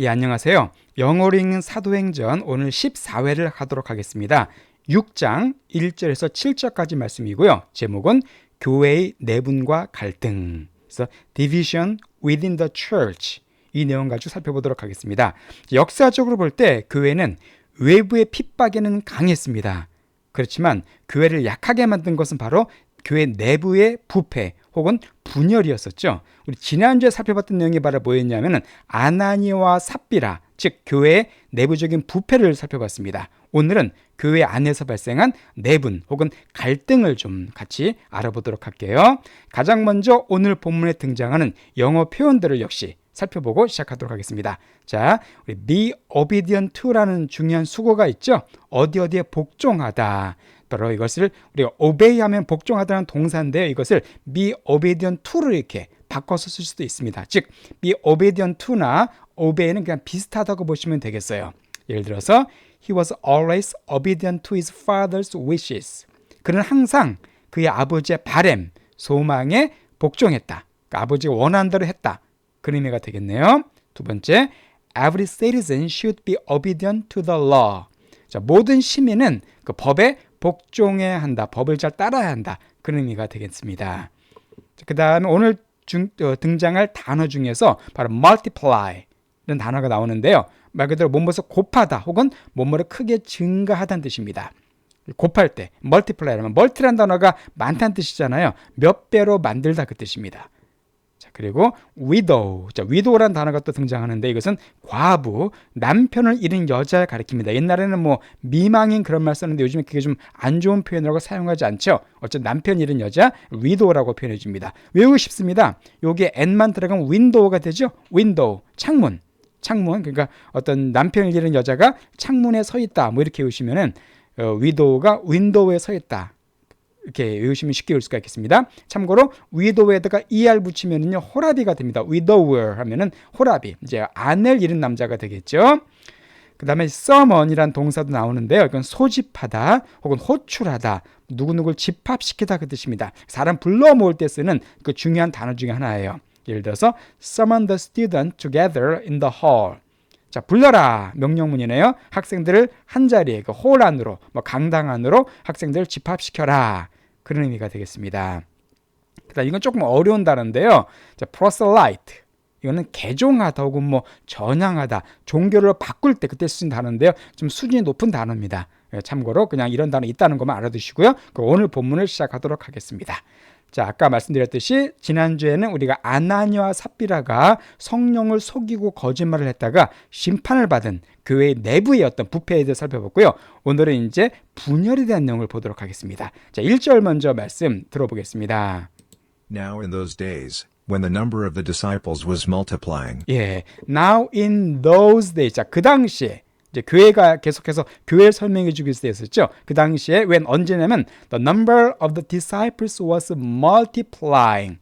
예, 안녕하세요. 영어로 읽는 사도행전 오늘 14회를 하도록 하겠습니다. 6장 1절에서 7절까지 말씀이고요. 제목은 교회의 내분과 갈등. 그래서 division within the church. 이 내용 가지고 살펴보도록 하겠습니다. 역사적으로 볼 때 교회는 외부의 핍박에는 강했습니다. 그렇지만 교회를 약하게 만든 것은 바로 교회 내부의 부패 혹은 분열이었었죠. 우리 지난주에 살펴봤던 내용이 바로 뭐였냐면은 아나니와 삽비라 즉 교회의 내부적인 부패를 살펴봤습니다. 오늘은 교회 안에서 발생한 내분 혹은 갈등을 좀 같이 알아보도록 할게요. 가장 먼저 오늘 본문에 등장하는 영어 표현들을 역시 살펴보고 시작하도록 하겠습니다. 자, 우리 be obedient to라는 중요한 수고가 있죠. 어디 어디에 복종하다. 바로 이것을 우리가 obey 하면 복종하다는 동사인데요. 이것을 be obedient to를 이렇게 바꿔서 쓸 수도 있습니다. 즉, be obedient to나 obey는 그냥 비슷하다고 보시면 되겠어요. 예를 들어서 he was always obedient to his father's wishes. 그는 항상 그의 아버지의 바램, 소망에 복종했다. 그러니까 아버지가 원하는 대로 했다. 그런 의미가 되겠네요. 두 번째, every citizen should be obedient to the law. 자, 모든 시민은 그 법에 복종해야 한다. 법을 잘 따라야 한다. 그런 의미가 되겠습니다. 그 다음에 오늘 중, 어, 등장할 단어 중에서 바로 multiply는 단어가 나오는데요. 말 그대로 몸무서 곱하다 혹은 몸무를 크게 증가하다는 뜻입니다. 곱할 때 multiply라면 multi란 단어가 많다는 뜻이잖아요. 몇 배로 만들다 그 뜻입니다. 자, 그리고 widow. 자, widow라는 단어가 또 등장하는데 이것은 과부, 남편을 잃은 여자를 가리킵니다. 옛날에는 뭐 미망인 그런 말 썼는데 요즘에 그게 좀 안 좋은 표현이라고 사용하지 않죠. 어쨌든 남편 잃은 여자 widow라고 표현해 줍니다. 외우고 싶습니다. 요게 n만 들어가면 window가 되죠. window, 창문. 창문 그러니까 어떤 남편을 잃은 여자가 창문에 서 있다 뭐 이렇게 외우시면은 어, 위도우가 윈도우에 서 있다 이렇게 외우시면 쉽게 외울 수가 있겠습니다. 참고로 위도우에다가 er 붙이면은요 호라비가 됩니다. widower 하면은 호라비 이제 아내를 잃은 남자가 되겠죠. 그 다음에 summon이란 동사도 나오는데요. 이건 소집하다 혹은 호출하다 누구누구를 집합시키다 그 뜻입니다. 사람 불러 모을 때 쓰는 그 중요한 단어 중에 하나예요. 예를 들어서 summon the student together in the hall. 자, 불러라 명령문이네요. 학생들을 한 자리에 그홀 안으로 뭐 강당 안으로 학생들을 집합시켜라. 그런 의미가 되겠습니다. 그다음 이건 조금 어려운 단어인데요. 자, proselyte. 이거는 개종하다 혹은 뭐 전향하다, 종교를 바꿀 때 그때 쓰는 단어인데요. 좀 수준이 높은 단어입니다. 예, 참고로 그냥 이런 단어 있다는 것만 알아두시고요. 오늘 본문을 시작하도록 하겠습니다. 자, 아까 말씀드렸듯이 지난주에는 우리가 아나니와 삽비라가 성령을 속이고 거짓말을 했다가 심판을 받은 교회의 내부의 어떤 부패에 대해 살펴봤고요. 오늘은 이제 분열에 대한 내용을 보도록 하겠습니다. 자, 1절 먼저 말씀 들어보겠습니다. Now in those days, when the number of the disciples was multiplying, 예. Now in those days. 자, 그 당시에 이제 교회가 계속해서 교회를 설명해 주기 위해서 했었죠. 그 당시에 when 언제냐면 the number of the disciples was multiplying.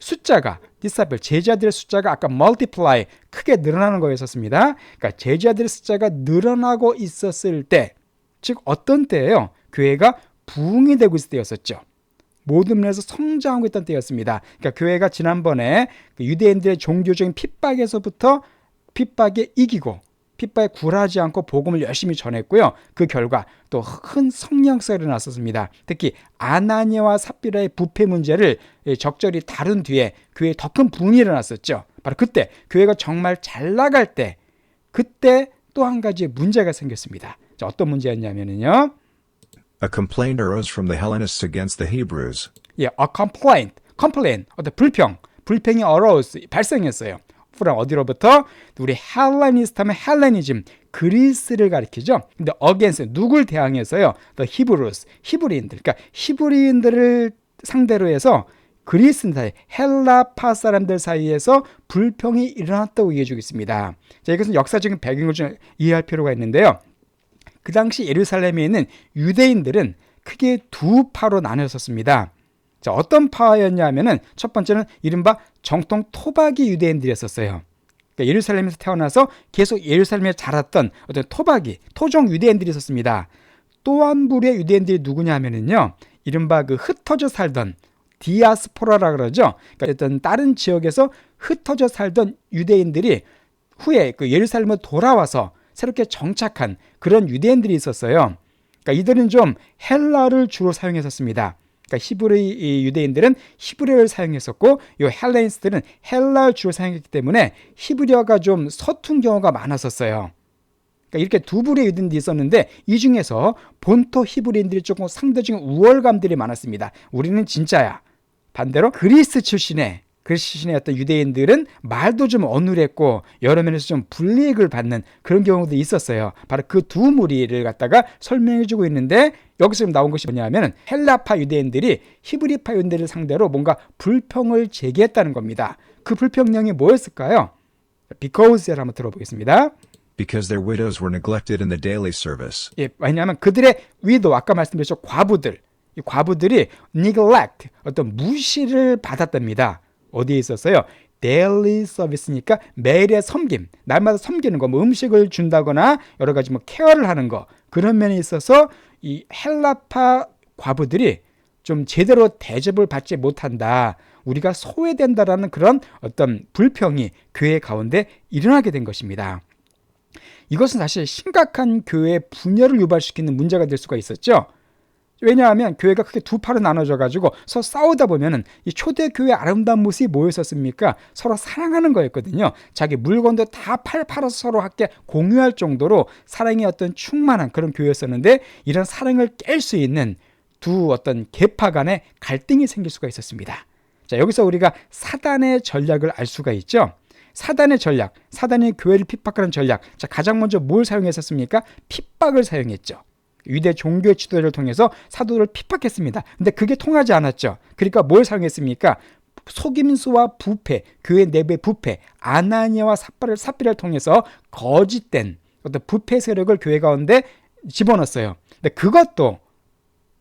숫자가 disciple 제자들의 숫자가 아까 multiply 크게 늘어나는 거였었습니다. 그러니까 제자들의 숫자가 늘어나고 있었을 때, 즉 어떤 때예요? 교회가 부흥이 되고 있을 때였었죠. 모든 면에서 성장하고 있던 때였습니다. 그러니까 교회가 지난번에 그 유대인들의 종교적인 핍박에서부터 핍박에 이기고 핍박에 굴하지 않고 복음을 열심히 전했고요. 그 결과 또 큰 성령사가 일어났었습니다. 특히 아나니아와 삽비라의 부패 문제를 적절히 다룬 뒤에 교회에 더큰 분이 일어났었죠. 바로 그때 교회가 정말 잘 나갈 때 그때 또 한 가지 문제가 생겼습니다. 자, 어떤 문제였냐면요. a complaint arose from the Hellenists against the Hebrews. 예, a complaint, complaint, 어떤 불평, 불평이 arose 발생했어요. 프랑 어디로부터 우리 헬레니스트 하면 헬레니즘 그리스를 가리키죠. 근데 against 누굴 대항해서요? The Hebrews 히브리인들. 그러니까 히브리인들을 상대로 해서 그리스 사이 헬라파 사람들 사이에서 불평이 일어났다고 얘기해 주겠습니다. 자, 이것은 역사적인 배경을 좀 이해할 필요가 있는데요. 그 당시 예루살렘에 있는 유대인들은 크게 두 파로 나뉘었습니다. 자, 어떤 파였냐면은 첫 번째는 이른바 정통 토박이 유대인들이었었어요. 그러니까 예루살렘에서 태어나서 계속 예루살렘에 자랐던 어떤 토박이, 토종 유대인들이 있었습니다. 또 한 부류의 유대인들이 누구냐면은요. 이른바 그 흩어져 살던 디아스포라라 그러죠. 그러니까 어떤 다른 지역에서 흩어져 살던 유대인들이 후에 그 예루살렘으로 돌아와서 새롭게 정착한 그런 유대인들이 있었어요. 그러니까 이들은 좀 헬라를 주로 사용했었습니다. 그러니까 히브리 이 유대인들은 히브리어를 사용했었고 이 헬레인스들은 헬라를 주로 사용했기 때문에 히브리어가 좀 서툰 경우가 많았었어요. 그러니까 이렇게 두 부류의 유대인들이 있었는데 이 중에서 본토 히브리인들이 조금 상대적인 우월감들이 많았습니다. 우리는 진짜야. 반대로 그리스 출신의 그리스 출신의 어떤 유대인들은 말도 좀 어눌했고 여러 면에서 좀 불이익을 받는 그런 경우도 있었어요. 바로 그 두 무리를 갖다가 설명해주고 있는데 여기서 지금 나온 것이 뭐냐면 헬라파 유대인들이 히브리파 유대인들을 상대로 뭔가 불평을 제기했다는 겁니다. 그 불평령이 뭐였을까요? Because를 한번 들어보겠습니다. Because their widows were neglected in the daily service. 예, 왜냐하면 그들의 위도 아까 말씀드렸죠 과부들 이 과부들이 neglect 어떤 무시를 받았답니다. 어디에 있었어요? daily service니까 매일의 섬김, 날마다 섬기는 거, 뭐 음식을 준다거나 여러 가지 뭐 케어를 하는 거 그런 면에 있어서 이 헬라파 과부들이 좀 제대로 대접을 받지 못한다. 우리가 소외된다라는 그런 어떤 불평이 교회 가운데 일어나게 된 것입니다. 이것은 사실 심각한 교회 분열을 유발시키는 문제가 될 수가 있었죠. 왜냐하면 교회가 크게 두 파로 나눠져 가지고 서로 싸우다 보면은 이 초대 교회 아름다운 모습이 뭐였었습니까? 서로 사랑하는 거였거든요. 자기 물건도 다 팔 팔아서 서로 함께 공유할 정도로 사랑의 어떤 충만한 그런 교회였었는데 이런 사랑을 깰 수 있는 두 어떤 계파 간의 갈등이 생길 수가 있었습니다. 자, 여기서 우리가 사단의 전략을 알 수가 있죠. 사단의 전략, 사단이 교회를 핍박하는 전략. 자, 가장 먼저 뭘 사용했었습니까? 핍박을 사용했죠. 유대 종교 지도자를 통해서 사도를 핍박했습니다. 근데 그게 통하지 않았죠. 그러니까 뭘 사용했습니까? 속임수와 부패, 교회 내부의 부패, 아나니아와 삽발을 삽비를 통해서 거짓된 어떤 부패 세력을 교회 가운데 집어넣었어요. 근데 그것도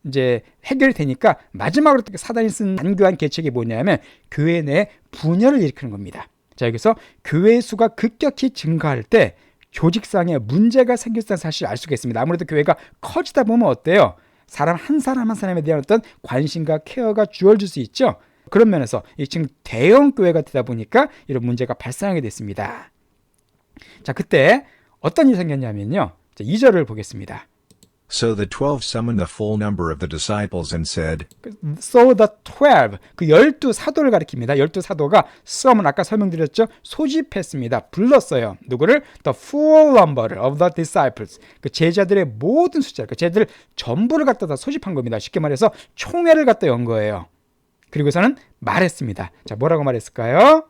이제 해결이 되니까 마지막으로 사단이 쓴 단교한 계책이 뭐냐면 교회 내 분열을 일으키는 겁니다. 자 여기서 교회 수가 급격히 증가할 때 조직상에 문제가 생겼다는 사실을 알 수가 있습니다. 아무래도 교회가 커지다 보면 어때요? 사람 한 사람 한 사람에 대한 어떤 관심과 케어가 주어질 수 있죠. 그런 면에서 이 지금 대형 교회가 되다 보니까 이런 문제가 발생하게 됐습니다. 자, 그때 어떤 일이 생겼냐면요. 자, 2절을 보겠습니다. So the twelve summoned the full number of the disciples and said, So the twelve 그 열두 사도를 가리킵니다. 열두 사도가 sum은 아까 설명드렸죠. 소집했습니다. 불렀어요. 누구를? The full number of the disciples 그 제자들의 모든 숫자, 그 제자들 전부를 갖다 다 소집한 겁니다. 쉽게 말해서 총회를 갖다 연 거예요. 그리고서는 말했습니다. 자, 뭐라고 말했을까요?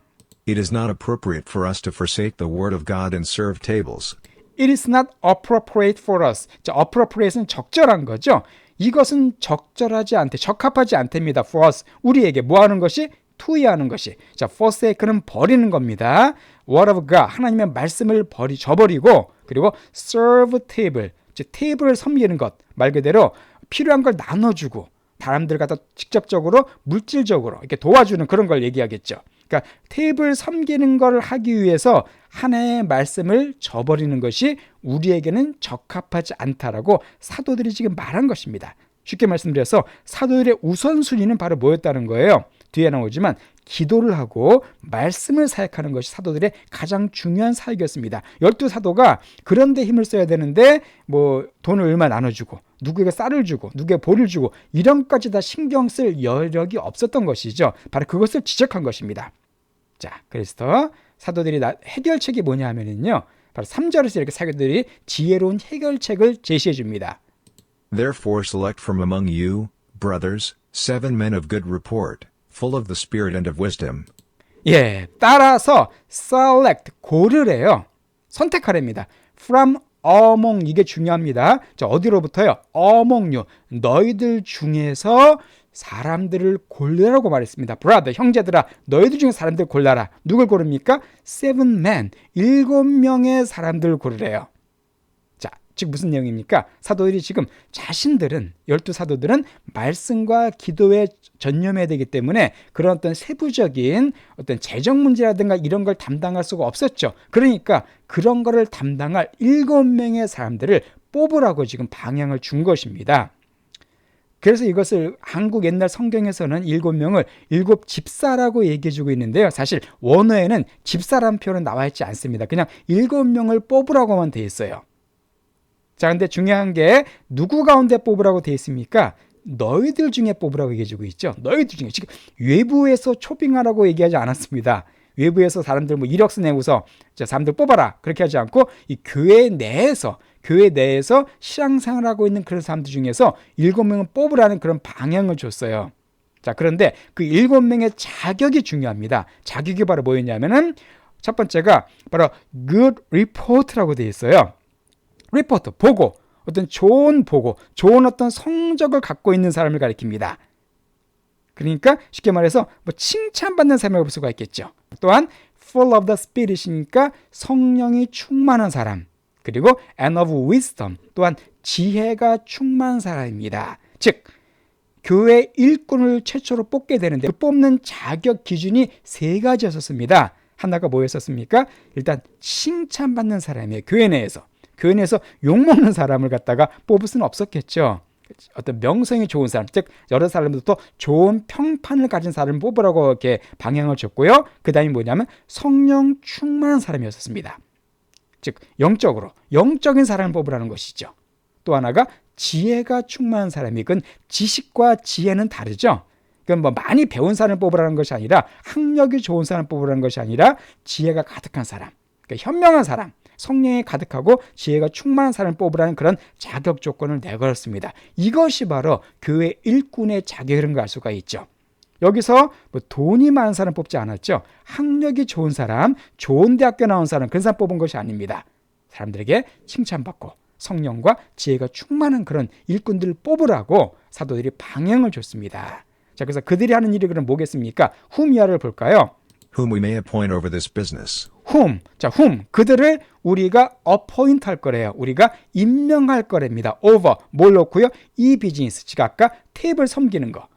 It is not appropriate for us to forsake the word of God and serve tables. It is not appropriate for us. 자, appropriate는 적절한 거죠. 이것은 적절하지 않대, 적합하지 않답니다. For us, 우리에게 뭐 하는 것이? 투의하는 것이. 자, forsake는 버리는 겁니다. Word of God, 하나님의 말씀을 버리, 저버리고, 그리고 serve table, 즉 테이블을 섬기는 것. 말 그대로 필요한 걸 나눠주고, 사람들 갖다 직접적으로 물질적으로 이렇게 도와주는 그런 걸 얘기하겠죠. 그러니까 테이블 섬기는 걸 하기 위해서 하나의 말씀을 저버리는 것이 우리에게는 적합하지 않다라고 사도들이 지금 말한 것입니다. 쉽게 말씀드려서 사도들의 우선순위는 바로 뭐였다는 거예요. 뒤에 나오지만 기도를 하고 말씀을 사역하는 것이 사도들의 가장 중요한 사역이었습니다. 열두 사도가 그런데 힘을 써야 되는데 뭐 돈을 얼마 나눠주고 누구에게 쌀을 주고 누구에게 볼을 주고 이런까지 다 신경 쓸 여력이 없었던 것이죠. 바로 그것을 지적한 것입니다. 자, 그래서 사도들이 나, 해결책이 뭐냐 하면은요. 바로 3절에서 이렇게 사도들이 지혜로운 해결책을 제시해 줍니다. Therefore select from among you, brothers, seven men of good report, full of the Spirit and of wisdom. 예, 따라서 select 고르래요. 선택하랍니다. from among 이게 중요합니다. 자, 어디로부터요? among you. 너희들 중에서 사람들을 고르라고 말했습니다. brother, 형제들아, 너희들 중에 사람들 골라라. 누굴 고릅니까? seven men, 일곱 명의 사람들을 고르래요. 자, 즉 무슨 내용입니까? 사도들이 지금 자신들은 열두 사도들은 말씀과 기도에 전념해야 되기 때문에 그런 어떤 세부적인 어떤 재정 문제라든가 이런 걸 담당할 수가 없었죠. 그러니까 그런 거를 담당할 일곱 명의 사람들을 뽑으라고 지금 방향을 준 것입니다. 그래서 이것을 한국 옛날 성경에서는 일곱 명을 일곱 집사라고 얘기해 주고 있는데요. 사실 원어에는 집사란 표현은 나와 있지 않습니다. 그냥 일곱 명을 뽑으라고만 돼 있어요. 자, 근데 중요한 게 누구 가운데 뽑으라고 돼 있습니까? 너희들 중에 뽑으라고 얘기해 주고 있죠. 너희들 중에 지금 외부에서 초빙하라고 얘기하지 않았습니다. 외부에서 사람들 뭐 이력서 내고서 자 사람들 뽑아라 그렇게 하지 않고 이 교회 내에서 교회 내에서 신앙생활 하고 있는 그런 사람들 중에서 일곱 명을 뽑으라는 그런 방향을 줬어요. 자 그런데 그 일곱 명의 자격이 중요합니다. 자격이 바로 뭐였냐면은 첫 번째가 바로 good report라고 되어 있어요. 리포트 보고 어떤 좋은 보고 좋은 어떤 성적을 갖고 있는 사람을 가리킵니다. 그러니까 쉽게 말해서 뭐 칭찬받는 삶을 볼 수가 있겠죠. 또한 full of the spirit이니까 성령이 충만한 사람. 그리고 and of wisdom 또한 지혜가 충만한 사람입니다. 즉 교회 일꾼을 최초로 뽑게 되는데 그 뽑는 자격 기준이 세 가지였었습니다. 하나가 뭐였었습니까? 일단 칭찬받는 사람이에요. 교회 내에서. 교회 내에서 욕먹는 사람을 갖다가 뽑을 수는 없었겠죠. 어떤 명성이 좋은 사람, 즉 여러 사람들도 좋은 평판을 가진 사람을 뽑으라고 이렇게 방향을 줬고요. 그 다음에 뭐냐면 성령 충만한 사람이었습니다. 즉 영적으로 영적인 사람을 뽑으라는 것이죠. 또 하나가 지혜가 충만한 사람이 그건 지식과 지혜는 다르죠. 그건 뭐 많이 배운 사람을 뽑으라는 것이 아니라 학력이 좋은 사람을 뽑으라는 것이 아니라 지혜가 가득한 사람, 그러니까 현명한 사람, 성령이 가득하고 지혜가 충만한 사람을 뽑으라는 그런 자격 조건을 내걸었습니다. 이것이 바로 교회 일꾼의 자격이라는 걸알 수가 있죠. 여기서 뭐 돈이 많은 사람 뽑지 않았죠. 학력이 좋은 사람, 좋은 대학교 나온 사람 그런 사람 뽑은 것이 아닙니다. 사람들에게 칭찬받고 성령과 지혜가 충만한 그런 일꾼들을 뽑으라고 사도들이 방향을 줬습니다. 자, 그래서 그들이 하는 일이 그럼 뭐겠습니까? 후미아를 볼까요? whom we may appoint over this business. Whom. 자, whom. 그들을 우리가 appoint 할 거래요. 우리가 임명할 거랍니다. over. 뭘 넣고요? 이 비즈니스. 즉 아까 탭을 섬기는 거.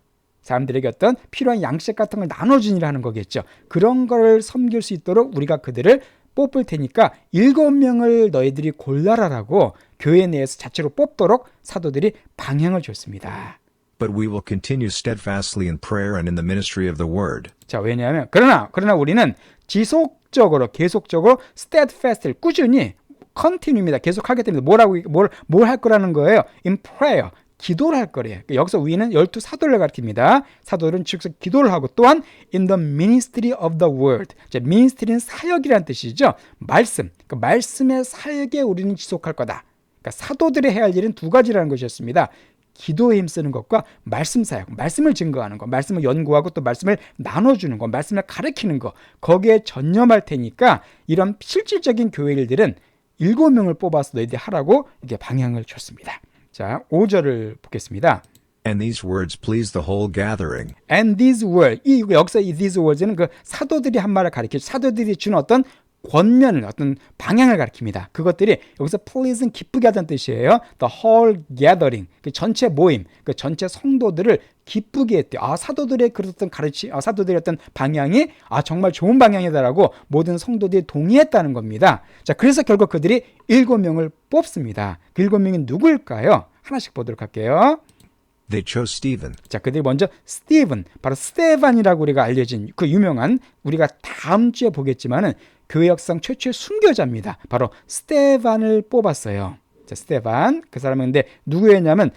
사람들에게 어떤 필요한 양식 같은 걸 나눠주는 일을 하는 거겠죠. 그런 걸 섬길 수 있도록 우리가 그들을 뽑을 테니까 일곱 명을 너희들이 골라라라고 교회 내에서 자체로 뽑도록 사도들이 방향을 줬습니다. But we will continue steadfastly in prayer and in the ministry of the word. 자, 왜냐하면 그러나 그러나 우리는 지속 적으로 계속적으로 steadfast를 꾸준히 continue입니다. 계속하게 됩니다. 뭐라고 뭘뭘 할 거라는 거예요? in prayer. 기도를 할 거래요. 그러니까 여기서 위는 열두 사도를 가리킵니다. 사도들은 즉 기도를 하고 또한 in the ministry of the word. 자, ministry는 사역이라는 뜻이죠. 말씀. 그 말씀의 사역에 우리는 지속할 거다. 그러니까 사도들이 해야 할 일은 두 가지라는 것이었습니다. 기도에 힘쓰는 것과 말씀 사역, 말씀을 증거하는 것, 말씀을 연구하고 또 말씀을 나눠주는 것, 말씀을 가르치는 것, 거기에 전념할 테니까 이런 실질적인 교회 일들은 일곱 명을 뽑아서 너희들이 하라고 이렇게 방향을 줬습니다. 자, 5절을 보겠습니다. And these words pleased the whole gathering. And these words, 이 여기서 이 these words는 그 사도들이 한 말을 가리켜 사도들이 준 어떤 권면을 어떤 방향을 가리킵니다. 그것들이 여기서 please는 기쁘게 하다는 뜻이에요. The whole gathering, 그 전체 모임, 그 전체 성도들을 기쁘게 했대요. 아 사도들의 그랬던 가르치, 아 사도들의 어떤 방향이 아 정말 좋은 방향이다라고 모든 성도들이 동의했다는 겁니다. 자 그래서 결국 그들이 일곱 명을 뽑습니다. 그 일곱 명이 누구일까요? 하나씩 보도록 할게요. They chose Stephen, 자, 그들이 먼저 스티븐, 바로 스테반이라고 우리가 알려진 그 유명한 우리가 다음 주에 보겠지만은 교회 역상 최초의 순교자입니다. 바로 스테반을 뽑았어요. 자, 스테반 그 사람은 근데 누구였냐면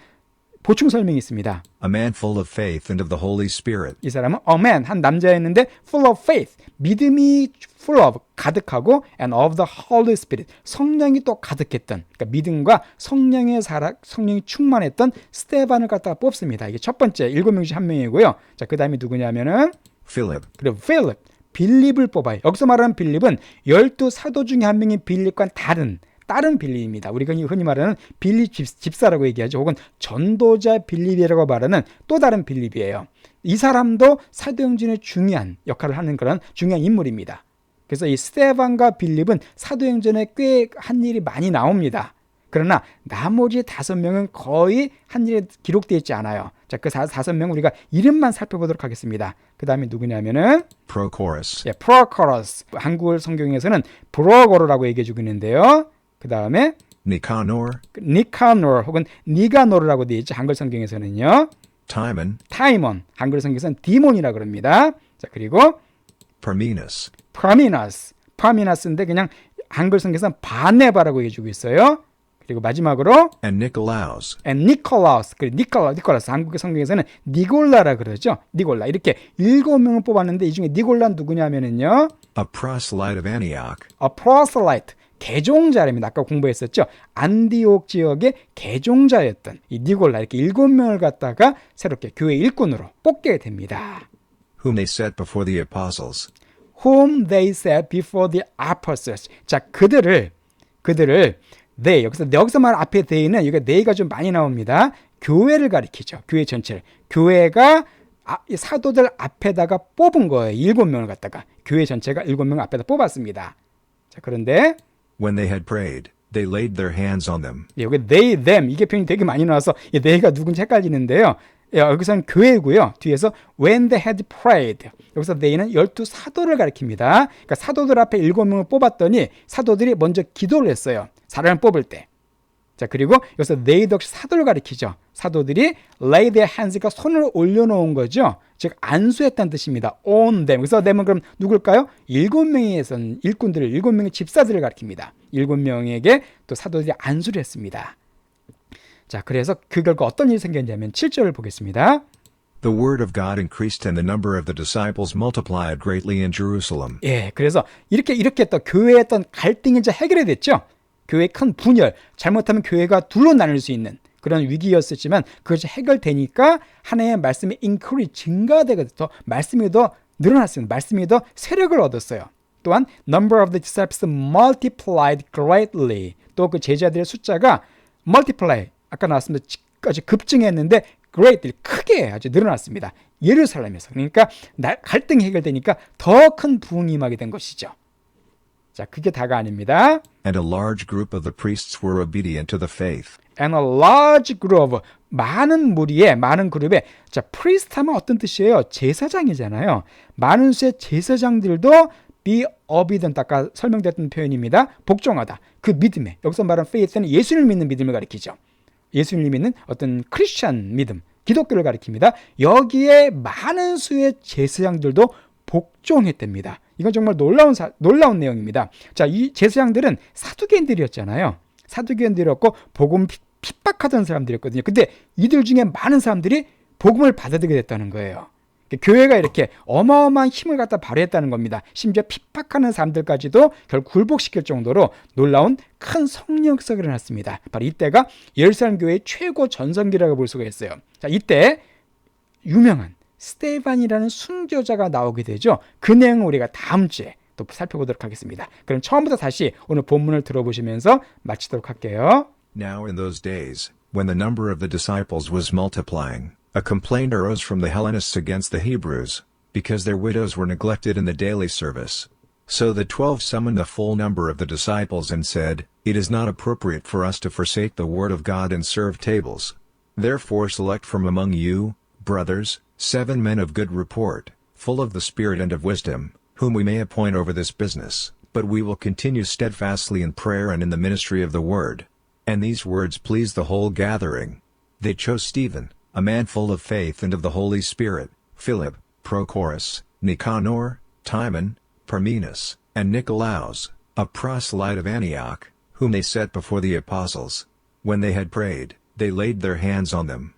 보충 설명이 있습니다. a man full of faith and of the Holy Spirit. 이 사람은 a man 한 남자였는데 full of faith 믿음이 full of 가득하고 and of the Holy Spirit 성령이 또 가득했던 그러니까 믿음과 성령의 사랑 성령이 충만했던 스테반을 갖다가 뽑습니다. 이게 첫 번째 일곱 명 중 한 명이고요. 자 그 다음에 누구냐면은 Philip, 그리고 필립 빌립을 뽑아요. 여기서 말하는 빌립은 열두 사도 중에 한 명인 빌립과는 다른 다른 빌립입니다. 우리가 흔히 말하는 빌립 집, 사라고 얘기하죠. 혹은 전도자 빌립이라고 말하는 또 다른 빌립이에요. 이 사람도 사도행전의 중요한 역할을 하는 그런 중요한 인물입니다. 그래서 이 스테반과 빌립은 사도행전에 꽤 한 일이 많이 나옵니다. 그러나 나머지 다섯 명은 거의 한 일에 기록되어 있지 않아요. 자, 그 다섯 명 우리가 이름만 살펴보도록 하겠습니다. 그 다음에 누구냐면은 Prochorus, 예, 프로코러스. 한국어 성경에서는 브로거로라고 얘기해 주고 있는데요. 그 다음에 Nicanor, 니카노르 혹은 니가노르라고 되어 있죠. 한글 성경에서는요. Timon, 타이몬, 한글 성경에서는 디몬이라 그럽니다. 자, 그리고 Parmenas, 파미나스, 파미나스인데 그냥 한글 성경에서는 바네바라고 해주고 있어요. 그리고 마지막으로 and Nicolaus, and 그리고 니콜라, 니콜라스 한국의 성경에서는 니골라라 그러죠. 니골라 이렇게 일곱 명을 뽑았는데 이 중에 니골라 누구냐면은요, a proselyte of Antioch, a proselyte 개종자랍니다. 아까 공부했었죠. 안디옥 지역의 개종자였던 이 니골라 이렇게 일곱 명을 갖다가 새롭게 교회 일꾼으로 뽑게 됩니다. whom they set before the apostles, whom they set before the apostles. 자, 그들을 그들을 they 여기서 여기서 말 앞에 they는 여기 they가 좀 많이 나옵니다. 교회를 가리키죠. 교회 전체를. 교회가 아, 이 사도들 앞에다가 뽑은 거예요. 일곱 명을 갖다가 교회 전체가 일곱 명을 앞에다 뽑았습니다. 자, 그런데 when they had prayed, they laid their hands on them. 예, 여기 they, them 이게 표현이 되게 많이 나와서 이 they가 누군지 헷갈리는데요. 예, 여기서는 교회고요. 뒤에서 when they had prayed 여기서 they는 열두 사도를 가리킵니다. 그러니까 사도들 앞에 일곱 명을 뽑았더니 사도들이 먼저 기도를 했어요. 사람을 뽑을 때. 자 그리고 여기서 they 역시 사도를 가리키죠. 사도들이 lay their hands가 손을 올려놓은 거죠. 즉 안수했다는 뜻입니다. on them. 그래서 them은 그럼 누굴까요? 일곱 명에선 일꾼들을 일곱 명의 집사들을 가리킵니다. 일곱 명에게 또 사도들이 안수를 했습니다. 자 그래서 그 결과 어떤 일이 생겼냐면 7절을 보겠습니다. The word of God increased and the number of the disciples multiplied greatly in Jerusalem. 예, 그래서 이렇게 이렇게 또 교회의 어떤 갈등이 이제 해결이 됐죠. 교회의 큰 분열, 잘못하면 교회가 둘로 나눌 수 있는 그런 위기였었지만 그것이 해결되니까 하나님의 말씀이 인크리 증가되고 더 말씀이 더 늘어났습니다. 말씀이 더 세력을 얻었어요. 또한 number of the disciples multiplied greatly. 또 그 제자들의 숫자가 multiply 아까 나왔습니다. 까지 급증했는데 greatly 크게 아주 늘어났습니다. 예루살렘에서 그러니까 날- 갈등이 해결되니까 더 큰 부흥이 임하게 된 것이죠. 자, 그게 다가 아닙니다. And a large group of the priests were obedient to the faith. And a large group, 많은 무리에, 많은 그룹에, 자, priest 하면 어떤 뜻이에요? 제사장이잖아요. 많은 수의 제사장들도 be obedient, 아까 설명됐던 표현입니다. 복종하다. 그 믿음에, 여기서 말하는 faith는 예수를 믿는 믿음을 가리키죠. 예수를 믿는 어떤 크리스천 믿음, 기독교를 가리킵니다. 여기에 많은 수의 제사장들도 복종했답니다. 이건 정말 놀라운 사- 놀라운 내용입니다. 자, 이 제사장들은 사두개인들이었잖아요. 사두개인들이었고 복음 핍- 핍박하던 사람들이었거든요. 근데 이들 중에 많은 사람들이 복음을 받아들이게 됐다는 거예요. 교회가 이렇게 어마어마한 힘을 갖다 발휘했다는 겁니다. 심지어 핍박하는 사람들까지도 결국 굴복시킬 정도로 놀라운 큰 성령사가 일어났습니다. 바로 이때가 예루살렘 교회의 최고 전성기라고 볼 수가 있어요. 자, 이때 유명한 스테반이라는 순교자가 나오게 되죠. 그 내용을 우리가 다음 주에 또 살펴보도록 하겠습니다. 그럼 처음부터 다시 오늘 본문을 들어보시면서 마치도록 할게요. Now in those days, when the number of the disciples was multiplying, a complaint arose from the Hellenists against the Hebrews, because their widows were neglected in the daily service. So the twelve summoned the full number of the disciples and said, It is not appropriate for us to forsake the word of God and serve tables. Therefore select from among you, brothers, seven men of good report, full of the Spirit and of wisdom, whom we may appoint over this business, but we will continue steadfastly in prayer and in the ministry of the word. And these words pleased the whole gathering. They chose Stephen, a man full of faith and of the Holy Spirit, Philip, Prochorus, Nicanor, Timon, Parmenas, and Nicolaus, a proselyte of Antioch, whom they set before the apostles. When they had prayed, they laid their hands on them.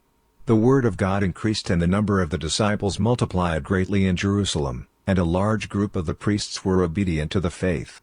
The word of God increased and the number of the disciples multiplied greatly in Jerusalem, and a large group of the priests were obedient to the faith.